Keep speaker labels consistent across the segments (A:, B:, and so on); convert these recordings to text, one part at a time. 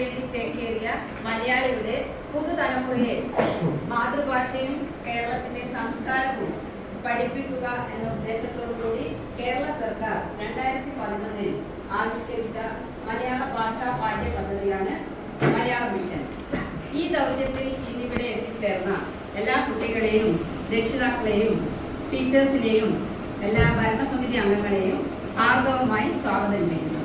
A: വേണ്ടി ചേക്കേറിയ മലയാളിയുടെ പുതുതലമുറയെ മാതൃഭാഷയും കേരളത്തിന്റെ സംസ്കാരവും പഠിപ്പിക്കുക എന്ന ഉദ്ദേശത്തോടു കൂടി കേരള സർക്കാർ രണ്ടായിരത്തി പതിനൊന്നിൽ ആവിഷ്കരിച്ച മലയാള ഭാഷാ പാഠ്യ പദ്ധതിയാണ് മലയാള മിഷൻ. ഈ ദൗത്യത്തിൽ ഇന്നിവിടെ എത്തിച്ചേർന്ന എല്ലാ കുട്ടികളെയും രക്ഷിതാക്കളെയും ടീച്ചേഴ്സിനെയും എല്ലാ ഭരണസമിതി അംഗങ്ങളെയും ആർദവമായി സ്വാഗതം ചെയ്യുന്നു.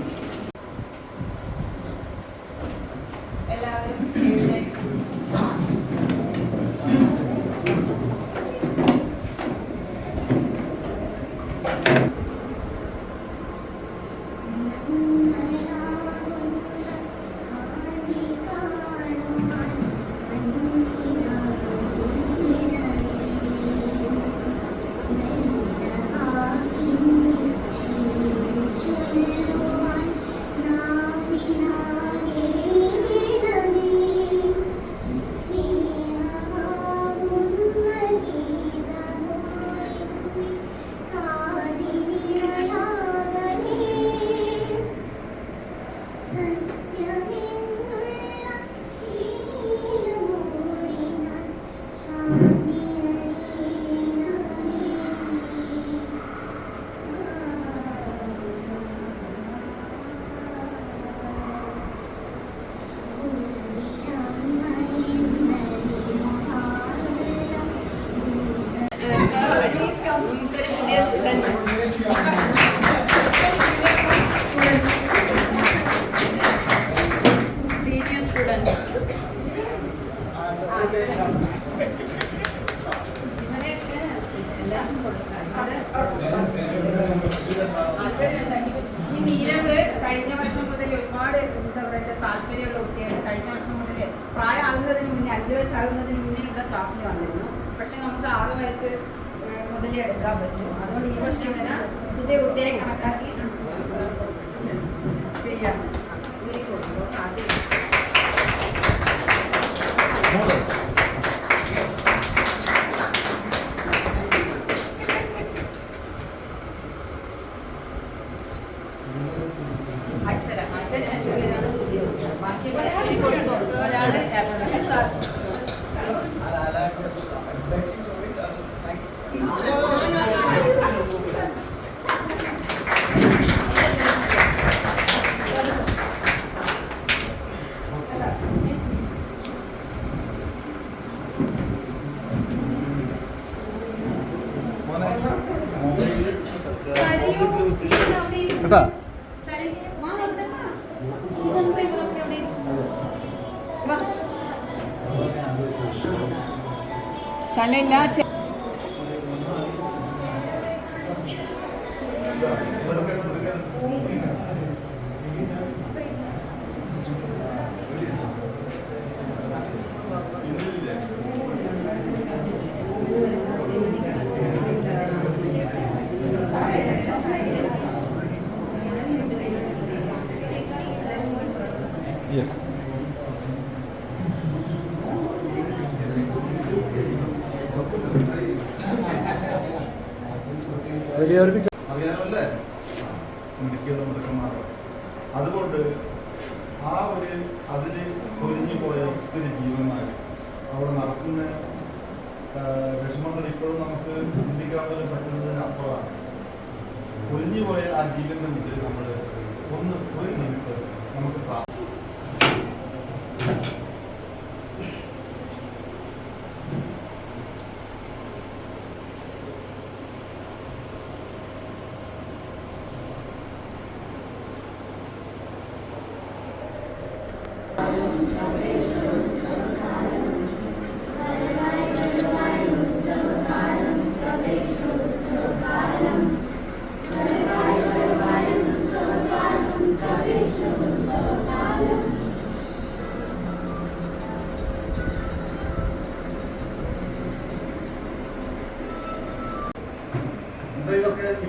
A: ഈ നീരവ് കഴിഞ്ഞ വർഷം മുതൽ ഒരുപാട് എന്താ പറയുക താല്പര്യമുള്ള കുട്ടിയാണ് കഴിഞ്ഞ വർഷം മുതൽ പ്രായമാകുന്നതിന് മുന്നേ അഞ്ച് വയസ്സാകുന്നതിന് മുന്നേ ഇവിടെ ക്ലാസ്സിൽ വന്നിരുന്നു പക്ഷെ നമുക്ക് ആറ് വയസ്സ് മുതലേ എടുക്കാൻ പറ്റും അതുകൊണ്ട് ഈ വർഷം ഇങ്ങനെ പുതിയ കുട്ടിയെ കണക്കാക്കി ചെയ്യാം. സ്ഥലമില്ല.
B: അറിയാമല്ലേ? മിടുക്കിയുള്ള മിടുക്കന്മാർ അതുകൊണ്ട് ആ ഒരു അതിൽ കൊരിഞ്ഞു പോയ ഒത്തിരി ജീവന്മാർ അവിടെ നടക്കുന്ന വിഷമങ്ങൾ ഇപ്പോഴും നമുക്ക് ചിന്തിക്കാൻ പോലും പറ്റുന്നതിന് അപ്പുറമാണ്. കൊരിഞ്ഞു പോയ ആ ജീവന്റെ മുന്നിൽ നമ്മൾ ഒന്ന് ഒരു മിനിറ്റ് നമുക്ക് പ്രാർത്ഥിക്കാം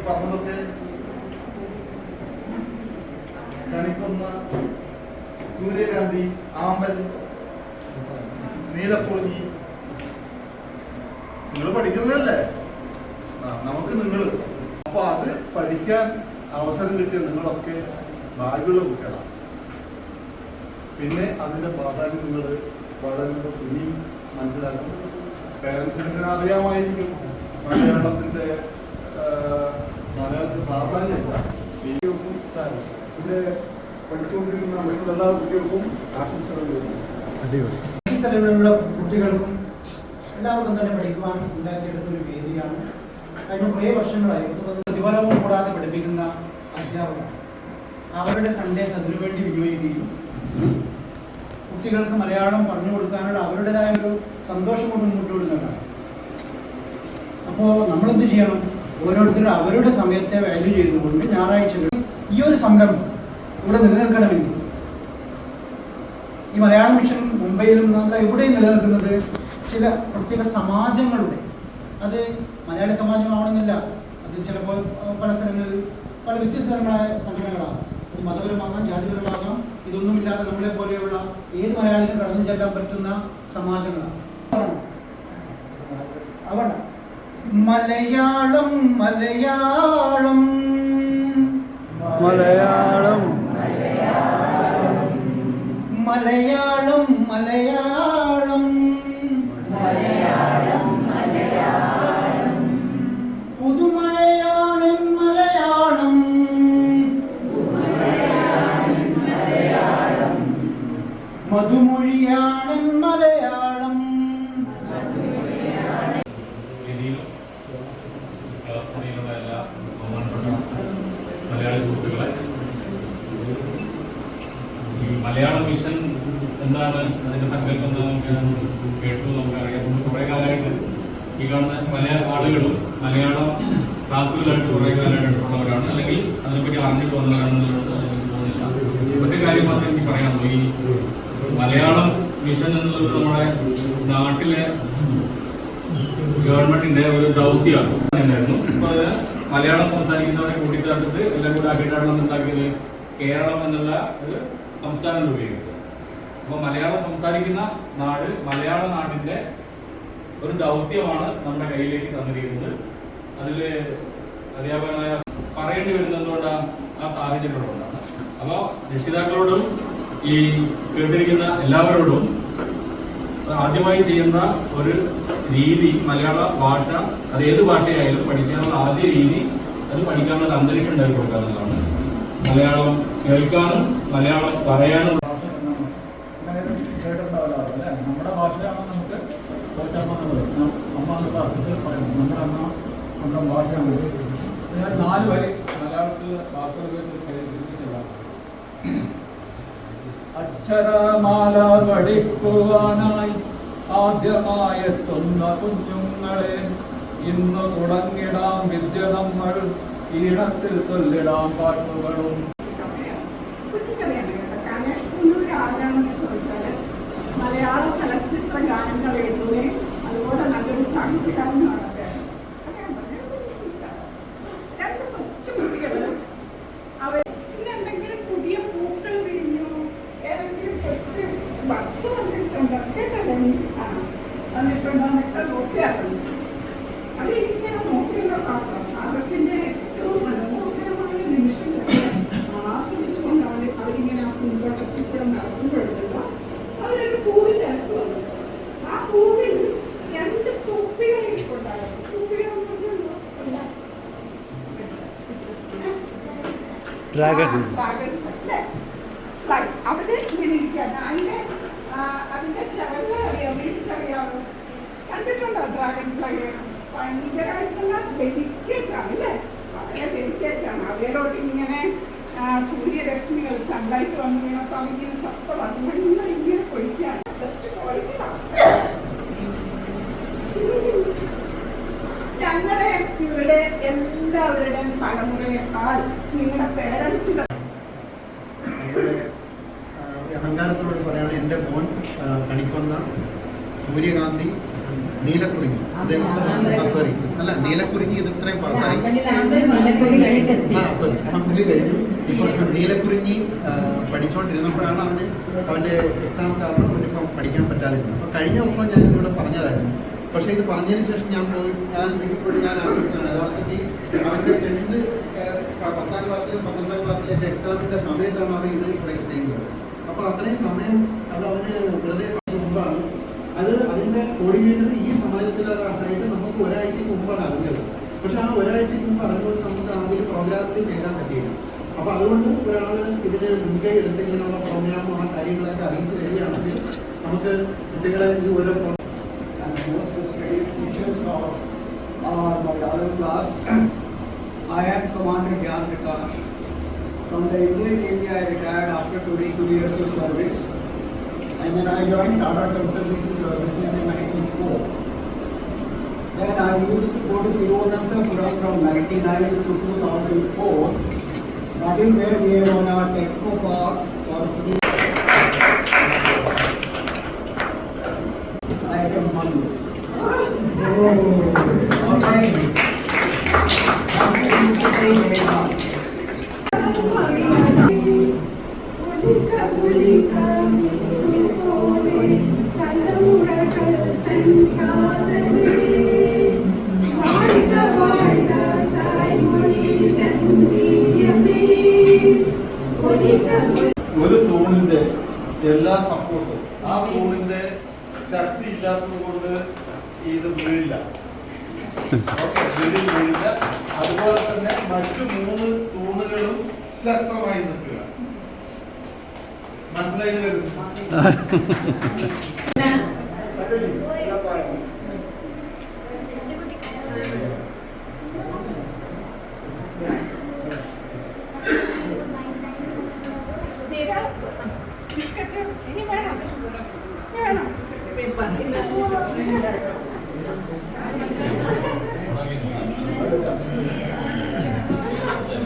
B: പറഞ്ഞതൊക്കെ കണിക്കൊന്ന സൂര്യകാന്തി ആമ്പൽ നീലപ്പൊളി. നിങ്ങൾ പഠിക്കുന്നതല്ലേ? നമുക്ക് നിങ്ങൾ. അപ്പൊ അത് പഠിക്കാൻ അവസരം കിട്ടിയ നിങ്ങളൊക്കെ ഭാഗ്യമുള്ള കുട്ടികളാണ് പിന്നെ അതിന്റെ പ്രാധാന്യം നിങ്ങൾ വളരെ ഇനിയും മനസ്സിലാക്കണം. പേരൻസിന് അറിയാമായിരിക്കും മലയാളത്തിന്റെ മലയാളത്തിന് പ്രാധാന്യമില്ല. ദൈവവും സാധിച്ചു
C: ഇവിടെ പഠിച്ചുകൊണ്ടിരിക്കുന്ന മറ്റുള്ള എല്ലാ കുട്ടികൾക്കും ആശംസകൾ
D: ഈ സ്ഥലങ്ങളിലുള്ള കുട്ടികൾക്കും എല്ലാവർക്കും തന്നെ പഠിക്കുവാൻ ഉണ്ടാക്കിയെടുത്ത ഒരു വേദിയാണ്. കഴിഞ്ഞ കുറേ വർഷങ്ങളായി പ്രതിഫലവും കൂടാതെ പഠിപ്പിക്കുന്ന അധ്യാപകർ. അവരുടെ സൺഡേസ് അതിനുവേണ്ടി വിനിയോഗിക്കുകയും കുട്ടികൾക്ക് മലയാളം പറഞ്ഞു കൊടുക്കാനുള്ള അവരുടേതായ ഒരു സന്തോഷം കൊണ്ട് മുന്നോട്ട് വിടുന്നതാണ് അപ്പോൾ നമ്മളെന്ത് ചെയ്യണം? ഓരോരുത്തരും അവരുടെ സമയത്തെ വാല്യൂ ചെയ്തുകൊണ്ട് ഞായറാഴ്ചകളിൽ ഈ ഒരു സംരംഭം ഇവിടെ നിലനിൽക്കണമെങ്കിൽ ഈ മലയാള മിഷൻ മുംബൈയിലും നല്ല എവിടെയും നിലനിൽക്കുന്നത് ചില പ്രത്യേക സമാജങ്ങളുടെ അത് മലയാളി സമാജമാവണമെന്നില്ല അത് ചിലപ്പോൾ പല സ്ഥലങ്ങളിൽ പല വ്യത്യസ്തമായ സംഘടനകളാണ് അത് മതപരമാകാം ജാതിപരമാകാം ഇതൊന്നുമില്ലാതെ നമ്മളെ പോലെയുള്ള ഏത് മലയാളിക്കും കടന്നു ചെല്ലാൻ പറ്റുന്ന സമാജങ്ങളാണ് അവണ്ട മലയാളം മലയാളം
E: മലയാളം
D: മലയാളം മലയാള
F: മിഷൻ എന്താണ്? അതിന്റെ സങ്കല്പം എന്താണെന്ന് കേട്ടു നമുക്കറിയാം നമ്മൾ കുറേ കാലമായിട്ട് ഈ കാണുന്ന പല ആളുകളും മലയാളം ക്ലാസ്സുകളായിട്ട് കുറേ കാലമായിട്ട് ഉള്ളവരാണ്. അല്ലെങ്കിൽ അതിനെപ്പറ്റി അറിഞ്ഞിട്ട് വന്നവരാണെന്നുള്ളത് എനിക്ക് തോന്നുന്നില്ല മറ്റേ കാര്യം മാത്രമേ എനിക്ക് പറയാനുള്ളൂ ഈ മലയാളം മിഷൻ എന്നുള്ളത് നമ്മുടെ നാട്ടിലെ ഗവൺമെന്റിന്റെ ഒരു ദൗത്യമാണ്. ഉണ്ടായിരുന്നു അത് മലയാളം സംസാരിക്കുന്നവരെ കൂട്ടിച്ചേർത്തിട്ട് എല്ലാം കൂടെ നമ്മൾ ഉണ്ടാക്കിയത് കേരളം എന്നുള്ള ഒരു സംസ്ഥാനം രൂപീകരിച്ചത് അപ്പൊ മലയാളം സംസാരിക്കുന്ന നാട് മലയാള നാടിന്റെ ഒരു ദൗത്യമാണ് നമ്മുടെ കയ്യിലേക്ക് തന്നിരിക്കുന്നത്. അതിൽ അധ്യാപകനായ പറയേണ്ടി വരുന്നതുകൊണ്ട് ആ സാഹചര്യങ്ങളുണ്ടാണ്. അപ്പോൾ രക്ഷിതാക്കളോടും ഈ കേട്ടിരിക്കുന്ന എല്ലാവരോടും ആദ്യമായി ചെയ്യുന്ന ഒരു രീതി മലയാള ഭാഷ അത് ഏത് ഭാഷയായാലും പഠിക്കാനുള്ള ആദ്യ രീതി അത് പഠിക്കാനുള്ള അന്തരീക്ഷം ഉണ്ടാക്കി കൊടുക്കുക എന്നുള്ളതാണ് മലയാളം കേൾക്കാനും മലയാളം പറയാനും
C: എന്തായാലും കേട്ടിട്ടുണ്ടാവില്ല അല്ലേ നമ്മുടെ ഭാഷയാണ് നമുക്ക് തോറ്റമ്മ എന്നുള്ളത് ന- അമ്മ എന്നുള്ള അർത്ഥത്തിൽ പറയുന്നത് നമ്മുടെ അമ്മ നമ്മുടെ ഭാഷയാണ് ഞാൻ നാല് മലയാളത്തിൽ അക്ഷരമാല പഠിക്കുവാനായി ആദ്യമായെത്തുന്ന കുഞ്ഞുങ്ങളെ ഇന്ന് തുടങ്ങിടാം വിദ്യ നമ്മൾ. ഈണത്തിൽ ചൊല്ലിടാം പാട്ടുകളും.
G: മലയാള ചലച്ചിത്ര ഗാനങ്ങൾ എഴുതുകയും അതുപോലെ നല്ലൊരു സാഹിത്യകാരനാണ് അദ്ദേഹം. രണ്ട് കൊച്ചു കുട്ടികൾ അവർ പൂക്കൾ വിരിഞ്ഞു നോക്കിയുള്ള പാത്രം. അകത്തിന്റെ ഡ്രാഗൺ ഫ്ലൈ ഡെലിക്കേറ്റ് അവരോട് ഇങ്ങനെ സൂര്യരശ്മികൾ സൺലൈറ്റ് വന്നു വീണപ്പോൾ ഇങ്ങനെ സത്ത വന്നു ഇങ്ങനെ പൊഴിക്കുകയാണ് ബെസ്റ്റ് ക്വാളിറ്റി ഞങ്ങളുടെ ഇവിടെ എല്ലാവരുടെയും തലമുറയേക്കാൾ നിങ്ങളുടെ പേരൻസിന്റെ
D: അഹങ്കാരത്തോട് പറയുകയാണെങ്കിൽ എന്റെ മോൻ കണിക്കൊന്ന സൂര്യകാന്തി നീലക്കുറിഞ്ഞി. അദ്ദേഹം സോറി അല്ല നീലക്കുറിഞ്ഞി ഇത് ഇത്രയും പാസ്സായി ആ സോറി അമ്പലി കഴിഞ്ഞു. ഇപ്പോൾ നീലക്കുറിഞ്ഞി പഠിച്ചുകൊണ്ടിരുന്നപ്പോഴാണ് അവന് അവന്റെ എക്സാം കാരണം അവനിപ്പം പഠിക്കാൻ പറ്റാതിരുന്നത്. അപ്പോൾ കഴിഞ്ഞ വർഷം ഞാൻ ഇവിടെ പറഞ്ഞതായിരുന്നു. പക്ഷേ ഇത് പറഞ്ഞതിന് ശേഷം ഞാൻ പോയി. ഞാൻ വീട്ടിൽ ഞാൻ ആലോചിച്ചതാണ് യഥാർത്ഥത്തിൽ അവന്റെ ടെൻത്ത് പത്താം ക്ലാസ്സിലും പന്ത്രണ്ടാം ക്ലാസ്സിലൊക്കെ എക്സാമിന്റെ സമയത്താണ് അവൻ ഇത് ഇവിടെ ചെയ്യുന്നത്. അപ്പോൾ
H: അത്രയും സമയം അത് അവന് വെറുതെ മുമ്പാണ്. അത് അതിന്റെ കോർഡിനേറ്റർ ഈ സമാജത്തിലായിട്ട് നമുക്ക് ഒരാഴ്ചയ്ക്ക് മുമ്പാണ് അറിഞ്ഞത്. പക്ഷെ ആ ഒരാഴ്ചയ്ക്ക് മുമ്പ് അറിഞ്ഞുകൊണ്ട് നമുക്ക് ആദ്യം പ്രോഗ്രാമിൽ ചേരാൻ പറ്റിയില്ല. അപ്പോൾ അതുകൊണ്ട് ഒരാൾ ഇതിന് മുൻകൈ എടുത്ത് പ്രോഗ്രാമും ആ കാര്യങ്ങളൊക്കെ അറിയിച്ചു കഴിയുകയാണെങ്കിൽ നമുക്ക് കുട്ടികളെ ഈ ഓരോ
G: teachers of our Malayalam class. I am Commander Gyan Prakash. From the Indian Navy, I retired after 22 years of service. And then I joined Tata Consultancy Services in 94. Then I used to go to Tiruvananthapuram from 99 to 2004. That is where we are on our Techno Park or I am Manu.
B: ഒരു തൂണിന്റെ എല്ലാ സപ്പോർട്ടും ആ തൂണിന്റെ ശക്തി ഇല്ലാത്തത് കൊണ്ട് ഇത് വീഴില്ല വീഴില്ല അതുപോലെ തന്നെ മറ്റു മൂന്ന് തൂണുകളും ശക്തമായി നിൽക്കുക. മനസ്സിലായി വരുന്നു